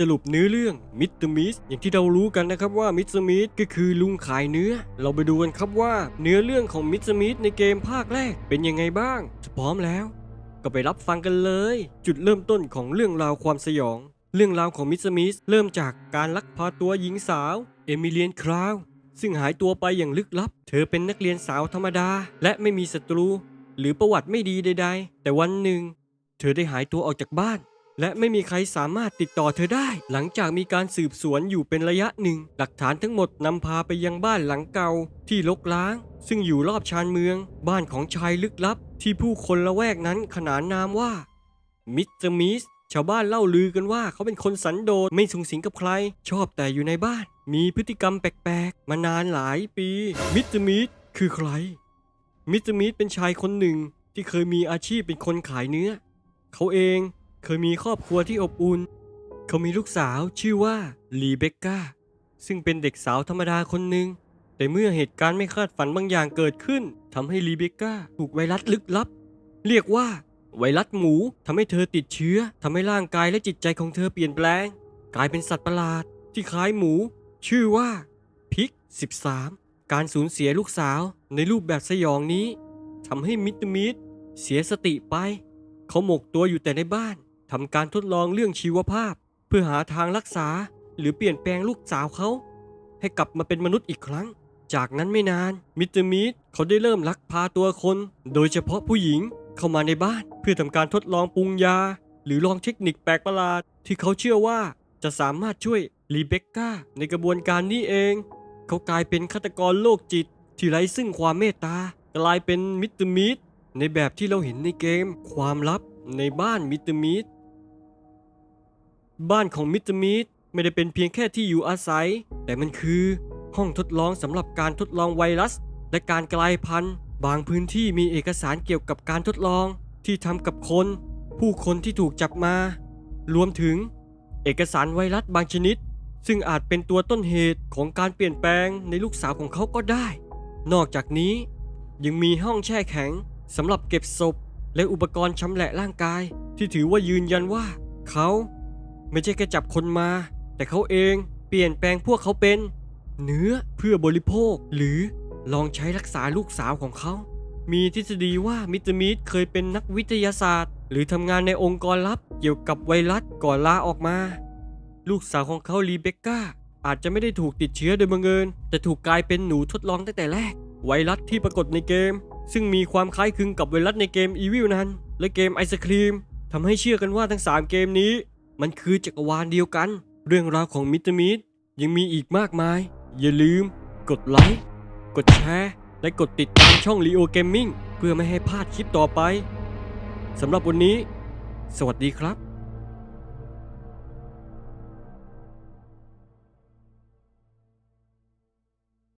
สรุปเนื้อเรื่องมิสเตอร์มิสอย่างที่เรารู้กันนะครับว่ามิสเตอร์มิสก็คือลุงขายเนื้อ เราไปดูกันครับว่าเนื้อเรื่องของมิสเตอร์มิสในเกมภาคแรกเป็นยังไงบ้างพร้อมแล้ว ก็ไปรับฟังกันเลย จุดเริ่มต้นของเรื่องราวความสยอง เรื่องราวของมิสเตอร์มิสเริ่มจากการลักพาตัวหญิงสาว เอมิเลียนคราว ซึ่งหายตัวไปอย่างลึกลับ เธอเป็นนักเรียนสาวธรรมดา และไม่มีศัตรู หรือประวัติไม่ดีใด ๆ แต่วันหนึ่ง เธอได้หายตัวออกจากบ้าน และไม่มีใครสามารถติดต่อเธอได้ หลังจากมีการสืบสวนอยู่เป็นระยะหนึ่ง หลักฐานทั้งหมดนำพาไปยังบ้านหลังเก่าที่รกร้าง ซึ่งอยู่รอบชานเมือง บ้านของชายลึกลับ ที่ผู้คนละแวกนั้นขนานนามว่ามิสเตอร์มิสชาวบ้านเล่าลือกันว่าเขาเป็นคนสันโดษไม่สุงสิงกับใคร ชอบแต่อยู่ในบ้าน มีพฤติกรรมแปลกๆ มานานหลายปี มิสเตอร์มิสคือใคร มิสเตอร์มิสเป็นชายคนหนึ่งที่เคยมีอาชีพเป็นคนขายเนื้อ เขาเอง เคยมีครอบครัวที่อบอุ่น เขามีลูกสาวชื่อว่าลีเบคก้า ซึ่งเป็นเด็กสาวธรรมดาคนหนึ่ง แต่เมื่อเหตุการณ์ไม่คาดฝันบางอย่างเกิดขึ้นทำให้ลีเบคก้าถูกไวรัสลึกลับ เรียกว่าไวรัสหมูทำให้เธอติดเชื้อทำให้ร่างกายและจิตใจของเธอเปลี่ยนแปลง กลายเป็นสัตว์ประหลาดที่คล้ายหมู ชื่อว่าพิก 13 การสูญเสียลูกสาวในรูปแบบสยองนี้ทำให้มิตรมิสเสียสติไป เขาหมกตัวอยู่แต่ในบ้าน ทำการทดลองเรื่องชีวภาพ เพื่อหาทางรักษาหรือเปลี่ยนแปลงลูกสาวเขา ให้กลับมาเป็นมนุษย์อีกครั้ง จากนั้นไม่นานมิสเตอร์มิสเขาได้เริ่มลักพาตัวคน โดยเฉพาะผู้หญิงเข้ามาในบ้าน เพื่อทำการทดลองปรุงยา หรือลองเทคนิคแปลกประหลาด ที่เขาเชื่อว่าจะสามารถช่วยรีเบคก้าในกระบวนการนี้เอง เขากลายเป็นฆาตกรโรคจิต ที่ไร้ซึ่งความเมตตากลายเป็นมิสเตอร์มิสในแบบที่เราเห็นในเกม ความลับในบ้านมิสเตอร์มิส บ้านของมิสเตอร์มิสไม่ได้เป็นเพียงแค่ที่อยู่อาศัย แต่มันคือห้องทดลองสำหรับการทดลองไวรัส และการกลายพันธุ์ บางพื้นที่มีเอกสารเกี่ยวกับการทดลองที่ทำกับคน ผู้คนที่ถูกจับมา รวมถึง เอกสารไวรัสบางชนิด ซึ่งอาจเป็นตัวต้นเหตุของการเปลี่ยนแปลงในลูกสาวของเขาก็ได้ นอกจากนี้ ยังมีห้องแช่แข็งสำหรับเก็บศพ และอุปกรณ์ชำแหละร่างกาย ที่ถือว่ายืนยันว่า เขา ไม่ใช่แค่จับคนมา แต่เขาเองเปลี่ยนแปลงพวกเขาเป็น เนื้อเพื่อบริโภค หรือลองใช้รักษาลูกสาวของเขา มีทฤษฎีว่ามิสเตอร์มิสเคยเป็นนักวิทยาศาสตร์ หรือทำงานในองค์กรลับเกี่ยวกับไวรัสก่อนลาออกมา ลูกสาวของเขารีเบคก้าอาจจะไม่ได้ถูกติดเชื้อโดยบังเอิญแต่ถูกกลายเป็นหนูทดลองตั้งแต่แรก ไวรัสที่ปรากฏในเกม ซึ่งมีความคล้ายคลึงกับไวรัสในเกมอีวิลนั้น และเกมไอศครีมทำให้เชื่อกันว่าทั้ง 3 เกมนี้ มันคือจักรวาลเดียวกัน เรื่องราวของมิสเตอร์มิสยังมีอีกมากมาย อย่าลืม กดไลค์กดแชร์ และกดติดตามช่อง Leo Gaming เพื่อไม่ให้พลาดคลิปต่อไปสำหรับวันนี้ สวัสดีครับ